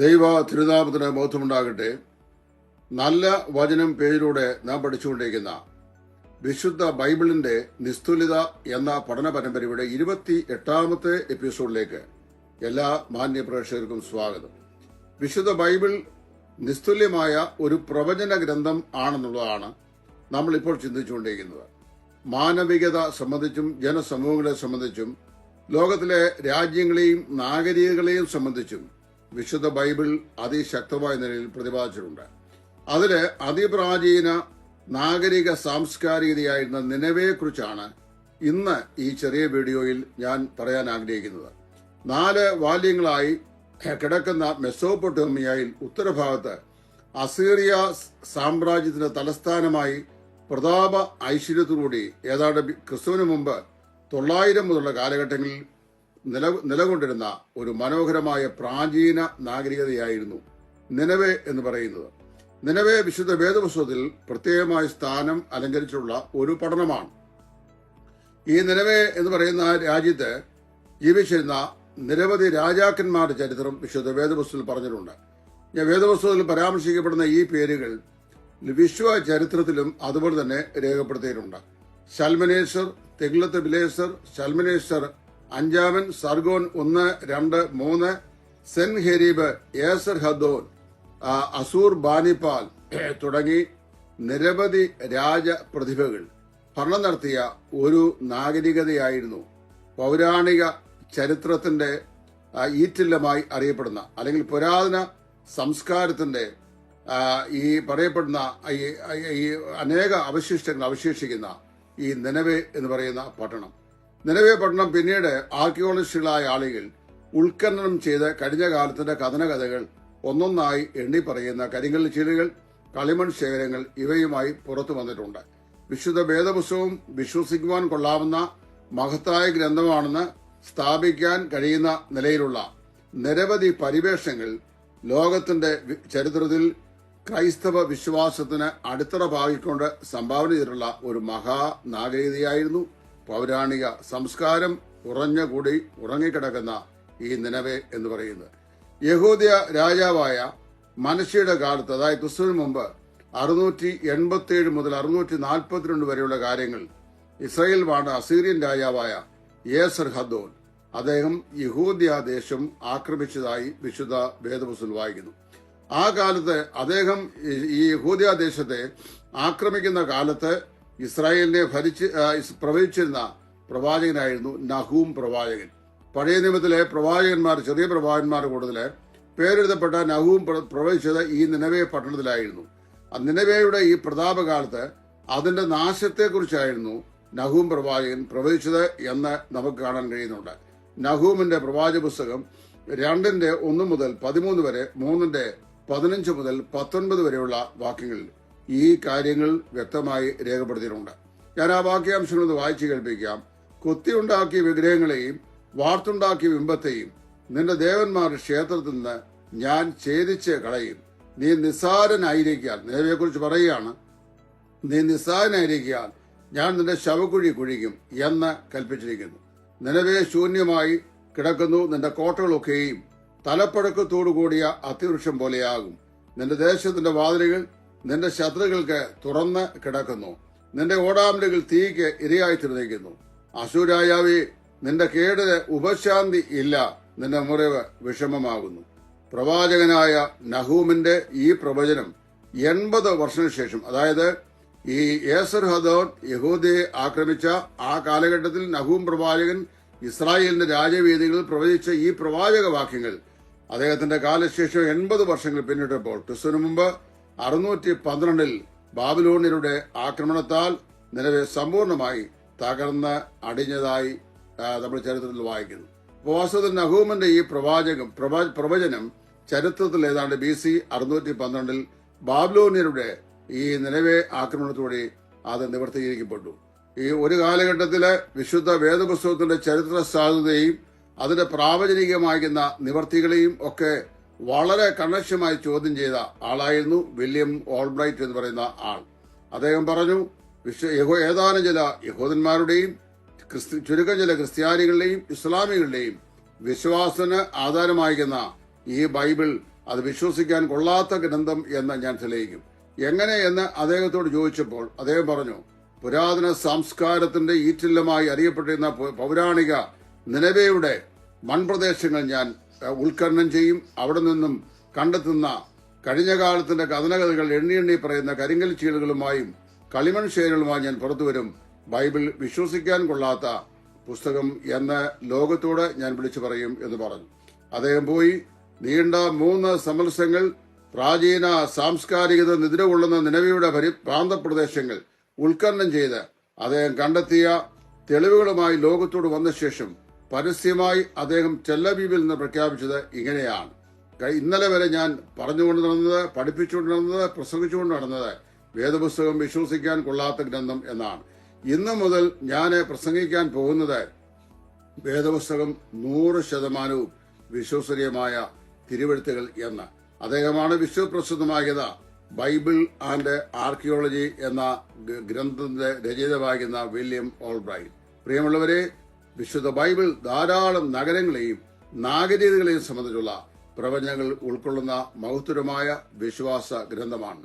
ദൈവ തിരുനാമത്തിന് ബോധമുണ്ടാകട്ടെ. നല്ല വചനം പേരിലൂടെ നാം പഠിച്ചുകൊണ്ടിരിക്കുന്ന വിശുദ്ധ ബൈബിളിന്റെ നിസ്തുലിത എന്ന പഠന പരമ്പരയുടെ ഇരുപത്തി എട്ടാമത്തെ എപ്പിസോഡിലേക്ക് എല്ലാ മാന്യ പ്രേക്ഷകർക്കും സ്വാഗതം. വിശുദ്ധ ബൈബിൾ നിസ്തുല്യമായ ഒരു പ്രവചന ഗ്രന്ഥം ആണെന്നുള്ളതാണ് നമ്മൾ ഇപ്പോൾ ചിന്തിച്ചുകൊണ്ടിരിക്കുന്നത്. മാനവികത സംബന്ധിച്ചും ജനസമൂഹങ്ങളെ സംബന്ധിച്ചും ലോകത്തിലെ രാജ്യങ്ങളെയും നാഗരികതകളെയും സംബന്ധിച്ചും വിശുദ്ധ ബൈബിൾ അതിശക്തമായ നിലയിൽ പ്രതിപാദിച്ചിട്ടുണ്ട്. അതിൽ അതിപ്രാചീന നാഗരിക സാംസ്കാരികതയായിരുന്ന നിലവയെക്കുറിച്ചാണ് ഇന്ന് ഈ ചെറിയ വീഡിയോയിൽ ഞാൻ പറയാൻ ആഗ്രഹിക്കുന്നത്. നാല് വാല്യങ്ങളായി കിടക്കുന്ന മെസോപൊട്ടോമിയയിൽ ഉത്തരഭാഗത്ത് അസീറിയ സാമ്രാജ്യത്തിന്റെ തലസ്ഥാനമായി പ്രതാപ ഐശ്വര്യത്തോടുകൂടി ഏതാണ്ട് ക്രിസ്തുവിന് മുമ്പ് തൊള്ളായിരം മുതലുള്ള കാലഘട്ടങ്ങളിൽ നില നിലകൊണ്ടിരുന്ന ഒരു മനോഹരമായ പ്രാചീന നാഗരികതയായിരുന്നു നിലവെ എന്ന് പറയുന്നത്. നിലവെ വിശുദ്ധ വേദപുസ്തകത്തിൽ പ്രത്യേകമായ സ്ഥാനം അലങ്കരിച്ചുള്ള ഒരു പഠനമാണ്. ഈ നിലവെ എന്ന് പറയുന്ന രാജ്യത്ത് ജീവിച്ചിരുന്ന നിരവധി രാജാക്കന്മാരുടെ ചരിത്രം വിശുദ്ധ വേദപുസ്തകത്തിൽ പറഞ്ഞിട്ടുണ്ട്. ഞാൻ വേദപുസ്തകത്തിൽ പരാമർശിക്കപ്പെടുന്ന ഈ പേരുകൾ വിശ്വ ചരിത്രത്തിലും അതുപോലെ തന്നെ രേഖപ്പെടുത്തിയിട്ടുണ്ട്. ശൽമനേശ്വർ തെഗ്ലത്ത് ബിലേസർ ശൽമനേശ്വർ അഞ്ചാമൻ സർഗോൻ ഒന്ന് രണ്ട് മൂന്ന് Sennacherib Esarhaddon Azure ബാനിപ്പാൽ തുടങ്ങി നിരവധി രാജപ്രതിഭകൾ ഭരണം നടത്തിയ ഒരു നാഗരികതയായിരുന്നു പൗരാണിക ചരിത്രത്തിന്റെ ഈറ്റില്ലമായി അറിയപ്പെടുന്ന അല്ലെങ്കിൽ പുരാതന സംസ്കാരത്തിന്റെ ഈ പറയപ്പെടുന്ന ഈ- അനേക അവശിഷ്ടങ്ങൾ അവശേഷിക്കുന്ന ഈ നിലവേ എന്ന് പറയുന്ന പട്ടണം. നിലവെ പഠനം പിന്നീട് ആർക്കിയോളജിസ്റ്റുകളായ ആളുകൾ ഉത്ഖനനം ചെയ്ത കഴിഞ്ഞ കാലത്തിന്റെ കഥനകഥകൾ ഒന്നൊന്നായി എണ്ണി പറയുന്ന കരിങ്കൽ ചീലുകൾ കളിമൺ ശേഖരങ്ങൾ ഇവയുമായി പുറത്തു വന്നിട്ടുണ്ട്. വിശുദ്ധ വേദപുസ്തകവും വിശ്വസിക്കുവാൻ കൊള്ളാവുന്ന മഹത്തായ ഗ്രന്ഥമാണെന്ന് സ്ഥാപിക്കാൻ കഴിയുന്ന നിലയിലുള്ള നിരവധി പരിവേഷങ്ങൾ ലോകത്തിന്റെ ചരിത്രത്തിൽ ക്രൈസ്തവ വിശ്വാസത്തിന് അടിത്തറ പാകിക്കൊണ്ട് സംഭാവന ചെയ്തിട്ടുള്ള ഒരു മഹാ നാഗരികതയായിരുന്നു പൗരാണിക സംസ്കാരം ഉറഞ്ഞുകൂടി ഉറങ്ങിക്കിടക്കുന്ന ഈ നിലവെ എന്ന് പറയുന്നത്. യഹൂദിയ രാജാവായ മനുഷ്യയുടെ കാലത്ത് അതായത് ക്രിസ്തുവിന് മുമ്പ് അറുന്നൂറ്റി എൺപത്തിയേഴ് മുതൽ അറുന്നൂറ്റി നാൽപ്പത്തിരണ്ട് വരെയുള്ള കാര്യങ്ങൾ ഇസ്രയേൽ വാണ അസീറിയൻ രാജാവായ യേസർ ഹദോൻ അദ്ദേഹം യഹൂദിയ ദേശം ആക്രമിച്ചതായി വിശുദ്ധ വേദപുസ്തകം വായിക്കുന്നു. ആ കാലത്ത് അദ്ദേഹം ഈ- യഹൂദിയ ദേശത്തെ ആക്രമിക്കുന്ന കാലത്ത് ഇസ്രായേലിനെ ഭരിച്ച് പ്രവചിച്ചിരുന്ന പ്രവാചകനായിരുന്നു നഹൂം പ്രവാചകൻ. പഴയ നിയമത്തിലെ പ്രവാചകന്മാർ ചെറിയ പ്രവാചകന്മാർ കൂടുതൽ പേരെഴുതപ്പെട്ട നഹൂം പ്രവചിച്ചത് ഈ നിലവേ പട്ടണത്തിലായിരുന്നു. നിലവേയുടെ ഈ പ്രതാപകാലത്ത് അതിന്റെ നാശത്തെക്കുറിച്ചായിരുന്നു നഹൂം പ്രവാചകൻ പ്രവചിച്ചത് എന്ന് നമുക്ക് കാണാൻ കഴിയുന്നുണ്ട്. നഹൂമിന്റെ പ്രവാചക പുസ്തകം രണ്ടിന്റെ ഒന്ന് മുതൽ പതിമൂന്ന് വരെ മൂന്നിന്റെ പതിനഞ്ച് മുതൽ പത്തൊൻപത് വരെയുള്ള വാക്യങ്ങളിൽ ഈ കാര്യങ്ങൾ വ്യക്തമായി രേഖപ്പെടുത്തിയിട്ടുണ്ട്. ഞാൻ ആ വാക്യാംശങ്ങൾ ഒന്ന് വായിച്ചു കേൾപ്പിക്കാം. കൊത്തിയുണ്ടാക്കിയ വിഗ്രഹങ്ങളെയും വാർത്തുണ്ടാക്കിയ ബിംബത്തെയും നിന്റെ ദേവന്മാരുടെ ക്ഷേത്രത്തിൽ നിന്ന് ഞാൻ ഛേദിച്ച് കളയും. നീ നിസ്സാരനായിരിക്കാൻ നിലവിയെ കുറിച്ച് പറയുകയാണ് നീ നിസ്സാരനായിരിക്കാൻ ഞാൻ നിന്റെ ശവക്കുഴി കുഴിക്കും എന്ന് കൽപ്പിച്ചിരിക്കുന്നു. നിലവേ ശൂന്യമായി കിടക്കുന്നു നിന്റെ കോട്ടകളൊക്കെയും തലപ്പഴക്കത്തോടു കൂടിയ അത്തിവൃക്ഷം പോലെയാകും. നിന്റെ ദേശത്തിന്റെ വാതിലുകൾ നിന്റെ ശത്രുക്കൾക്ക് തുറന്ന് കിടക്കുന്നു. നിന്റെ ഓടാമ്പലുകൾ തീയ്ക്ക് ഇരയായി തീർന്നിരിക്കുന്നു അസുരായാവി നിന്റെ കേടിന് ഉപശാന്തി ഇല്ല. നിന്റെ മുറിവ് വിഷമമാകുന്നു. പ്രവാചകനായ നഹൂമിന്റെ ഈ പ്രവചനം എൺപത് വർഷത്തിന് ശേഷം അതായത് ഈ ഏസർ ഹദോൻ യഹൂദയെ ആക്രമിച്ച ആ കാലഘട്ടത്തിൽ നഹൂം പ്രവാചകൻ ഇസ്രായേലിന്റെ രാജവേദികളിൽ പ്രവചിച്ച ഈ പ്രവാചക വാക്യങ്ങൾ അദ്ദേഹത്തിന്റെ കാലശേഷം എൺപത് വർഷങ്ങൾ പിന്നിട്ടപ്പോൾ ക്രിസ്തുവിന് മുമ്പ് അറുന്നൂറ്റി പന്ത്രണ്ടിൽ ബാബിലോണിയരുടെ ആക്രമണത്താൽ നിലവെ സമ്പൂർണമായി തകർന്ന് അടിഞ്ഞതായി നമ്മൾ ചരിത്രത്തിൽ വായിക്കുന്നു. വാസുദൻ നഹൂമിന്റെ ഈ പ്രവാചകം പ്രവചനം ചരിത്രത്തിൽ ഏതാണ്ട് ബി സി അറുന്നൂറ്റി പന്ത്രണ്ടിൽ ബാബ്ലോണിയരുടെ ഈ നിലവേ ആക്രമണത്തോടെ അത് നിവർത്തിയിരിക്കപ്പെട്ടു ഈ ഒരു കാലഘട്ടത്തിൽ വിശുദ്ധ വേദപുസ്തകത്തിന്റെ ചരിത്ര സാധ്യതയും അതിന്റെ പ്രാവചനികമാകുന്ന നിവർത്തികളെയും ഒക്കെ വളരെ കണക്ഷമായി ചോദ്യം ചെയ്ത ആളായിരുന്നു വില്യം ഓൾബ്രൈറ്റ് എന്ന് പറയുന്ന ആൾ. അദ്ദേഹം പറഞ്ഞു വിശ്വ ഏതാനും ചില യഹൂദന്മാരുടെയും ക്രിസ്ത്യ ചുരുക്കം ചില ക്രിസ്ത്യാനികളുടെയും ഇസ്ലാമികളുടെയും വിശ്വാസത്തിന് ആധാരമായിരിക്കുന്ന ഈ ബൈബിൾ അത് വിശ്വസിക്കാൻ കൊള്ളാത്ത ഗ്രന്ഥം എന്ന് ഞാൻ തെളിയിക്കും. എങ്ങനെ എന്ന് അദ്ദേഹത്തോട് ചോദിച്ചപ്പോൾ അദ്ദേഹം പറഞ്ഞു പുരാതന സംസ്കാരത്തിന്റെ ഈറ്റില്ലമായി അറിയപ്പെട്ടിരുന്ന പൗരാണിക നിലവയുടെ മൺപ്രദേശങ്ങൾ ഞാൻ ഉത്ഖനനം ചെയ്യും. അവിടെ നിന്നും കണ്ടെത്തുന്ന കഴിഞ്ഞ കാലത്തിന്റെ കഥനകഥകൾ എണ്ണി എണ്ണി പറയുന്ന കരിങ്കൽ ചീളുകളുമായും കളിമൺ ശേലുകളുമായി ഞാൻ പുറത്തുവരും ബൈബിൾ വിശ്വസിക്കാൻ കൊള്ളാത്ത പുസ്തകം എന്ന ലോകത്തോട് ഞാൻ വിളിച്ചു പറയും എന്ന് പറഞ്ഞു. അദ്ദേഹം പോയി നീണ്ട മൂന്ന് സമരസങ്ങൾ പ്രാചീന സാംസ്കാരികത നിദ്രകൊള്ളുന്ന നിലവിയുടെ പരി പ്രാന്തപ്രദേശങ്ങൾ ഉത്ഖനനം ചെയ്ത് അദ്ദേഹം കണ്ടെത്തിയ തെളിവുകളുമായി ലോകത്തോട് വന്ന ശേഷം പരസ്യമായി അദ്ദേഹം ചെല്ലബീബിൽ നിന്ന് പ്രഖ്യാപിച്ചത് ഇങ്ങനെയാണ്. ഇന്നലെ വരെ ഞാൻ പറഞ്ഞുകൊണ്ട് നടന്നത് പഠിപ്പിച്ചുകൊണ്ട് നടന്നത് പ്രസംഗിച്ചുകൊണ്ട് നടന്നത് വേദപുസ്തകം വിശ്വസിക്കാൻ കൊള്ളാത്ത ഗ്രന്ഥം എന്നാണ്. ഇന്നു മുതൽ ഞാൻ പ്രസംഗിക്കാൻ പോകുന്നത് വേദപുസ്തകം നൂറ് ശതമാനവും വിശ്വസനീയമായ തിരുവെഴുത്തുകൾ എന്ന്. അദ്ദേഹമാണ് വിശ്വപ്രസിദ്ധമായത് ബൈബിൾ ആൻഡ് ആർക്കിയോളജി എന്ന ഗ്രന്ഥത്തിന്റെ രചയിതാവാകുന്ന വില്യം ഓൾബ്രൈറ്റ്. പ്രിയമുള്ളവരെ വിശുദ്ധ ബൈബിൾ ധാരാളം നഗരങ്ങളെയും നാഗരികതകളെയും സംബന്ധിച്ചുള്ള പ്രവചനങ്ങൾ ഉൾക്കൊള്ളുന്ന മഹത്തരമായ വിശ്വാസ ഗ്രന്ഥമാണ്.